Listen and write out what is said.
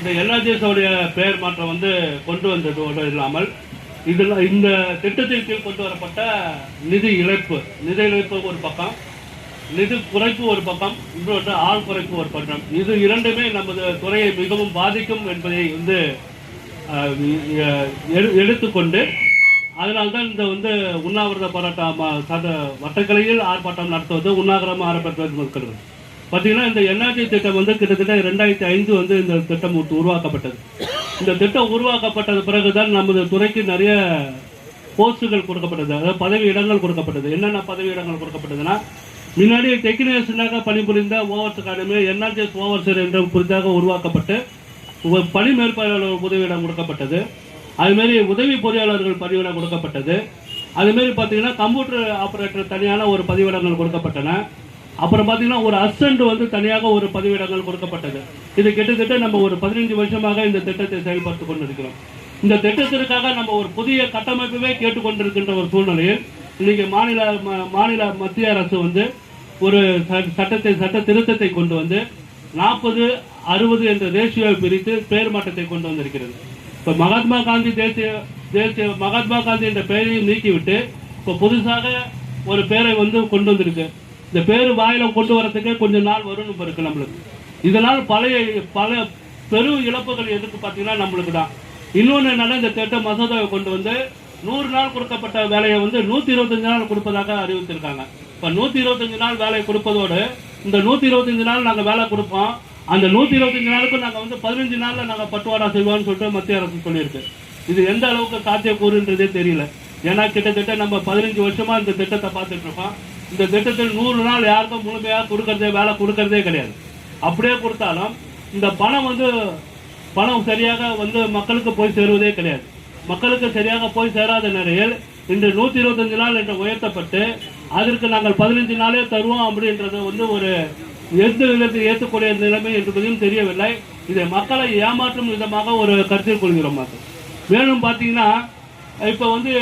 இந்த என்ஆர்ஜிஎஸோடைய பெயர் மாற்றம் வந்து கொண்டு வந்ததோடு இல்லாமல் இதில் இந்த திட்டத்தின் கீழ் கொண்டு வரப்பட்ட நிதி இழப்பு நிதி இழப்பு ஒரு பக்கம் நிதி குறைப்பு ஒரு பக்கம் இன்னொரு ஆள் குறைப்பு ஒரு பக்கம். இது இரண்டுமே நமது துறையை மிகவும் பாதிக்கும் என்பதை வந்து எடுத்துக்கொண்டு அதனால்தான் இந்த வந்து உண்ணாவிரத போராட்டம் சத- வட்டக்கலையில் ஆர்ப்பாட்டம் நடத்துவது உண்ணாவிரதம் ஆர்ப்பாட்டம் இருக்கிறது பார்த்தீங்கன்னா இந்த என்ஆர்ஜி திட்டம் வந்து கிட்டத்தட்ட ரெண்டாயிரத்தி ஐந்து வந்து இந்த திட்டம் உருவாக்கப்பட்டது. இந்த திட்டம் உருவாக்கப்பட்டது பிறகுதான் நமது துறைக்கு நிறைய போஸ்ட்டுகள் கொடுக்கப்பட்டது. அதாவது பதவி இடங்கள் கொடுக்கப்பட்டது. என்னென்ன பதவி இடங்கள் கொடுக்கப்பட்டதுன்னா முன்னாடி டெக்னீஷியனாக பணிபுரிந்த ஓவர்ஸ் அகாடமி என்ஆர்ஜிஎஸ் ஓவர்சர் என்ற புதிதாக உருவாக்கப்பட்டு பணி மேற்பார்வையாளர் உதவியிடம் கொடுக்கப்பட்டது. அதுமாரி உதவி பொறியாளர்கள் பதிவிடம் கொடுக்கப்பட்டது. அதுமாரி பார்த்தீங்கன்னா கம்ப்யூட்டர் ஆப்ரேட்டர் தனியான ஒரு பதிவிடங்கள் கொடுக்கப்பட்டன. அப்புறம் பார்த்தீங்கன்னா ஒரு அசண்ட் வந்து தனியாக ஒரு பதிவிடங்கள் கொடுக்கப்பட்டது. இது கிட்டத்தட்ட நம்ம ஒரு பதினைஞ்சு வருஷமாக இந்த திட்டத்தை செயல்படுத்தி கொண்டிருக்கிறோம். இந்த திட்டத்திற்காக நம்ம ஒரு புதிய கட்டமைப்பவே கேட்டுக்கொண்டிருக்கின்ற ஒரு சூழ்நிலையில் இன்னைக்கு மாநில மாநில மத்திய அரசு வந்து ஒரு ச- சட்டத்தை சட்ட திருத்தத்தை கொண்டு வந்து நாற்பது அறுபது என்ற ரேஷியோவை பிரித்து பெயர் மாற்றத்தை கொண்டு வந்திருக்கிறது. இப்போ மகாத்மா காந்தி தேசிய தேசிய மகாத்மா காந்தி என்ற பெயரையும் நீக்கிவிட்டு இப்போ புதுசாக ஒரு பேரை வந்து கொண்டு வந்திருக்கு. இந்த பேர் வாயில கொண்டு வரதுக்கே கொஞ்சம் நாள் வரும்னு இருக்கு நம்மளுக்கு. இதனால் பழைய பல பெரும் இழப்புகள் எதுக்கு பார்த்தீங்கன்னா நம்மளுக்கு தான். இன்னொன்று என்னன்னா இந்த திட்ட மசோதாவை கொண்டு வந்து நூறு நாள் கொடுக்கப்பட்ட வேலையை வந்து நூற்றி இருபத்தஞ்சு நாள் கொடுப்பதாக அறிவித்திருக்காங்க. இப்போ நூற்றி இருபத்தஞ்சு நாள் வேலையை கொடுப்பதோடு இந்த நூற்றி இருபத்தஞ்சு நாள் நாங்கள் வேலை கொடுப்போம். அந்த நூற்றி இருபத்தஞ்சு நாளுக்கு நாங்கள் வந்து பதினஞ்சு நாளில் நாங்கள் பட்டுவாடா செய்வோம்னு சொல்லிட்டு மத்திய அரசு சொல்லியிருக்கு. இது எந்த அளவுக்கு சாத்தியக்கூறுன்றதே தெரியல. ஏன்னா கிட்டத்தட்ட நம்ம பதினஞ்சு வருஷமாக இந்த திட்டத்தை பார்த்துட்ருக்கோம் இந்த திட்டத்தில் நூறு நாள் யாருக்கும் முழுமையாக கொடுக்கறதே வேலை கொடுக்கறதே கிடையாது. அப்படியே கொடுத்தாலும் இந்த பணம் வந்து பணம் சரியாக வந்து மக்களுக்கு போய் சேருவதே கிடையாது. மக்களுக்கு சரியாக போய் சேராத நிலையில் இன்று நூற்றி இருபத்தஞ்சு நாள் என்று உயர்த்தப்பட்டு அதற்கு நாங்கள் பதினஞ்சு நாளே தருவோம் அப்படின்றது வந்து ஒரு எந்த விதத்தில் ஏற்றுக்கூடிய நிலைமை என்பதையும் தெரியவில்லை. இதை மக்களை ஏமாற்றும் விதமாக ஒரு கருத்தில் கொள்கிறோம் மேலும் பார்த்தீங்கன்னா இப்போ வந்து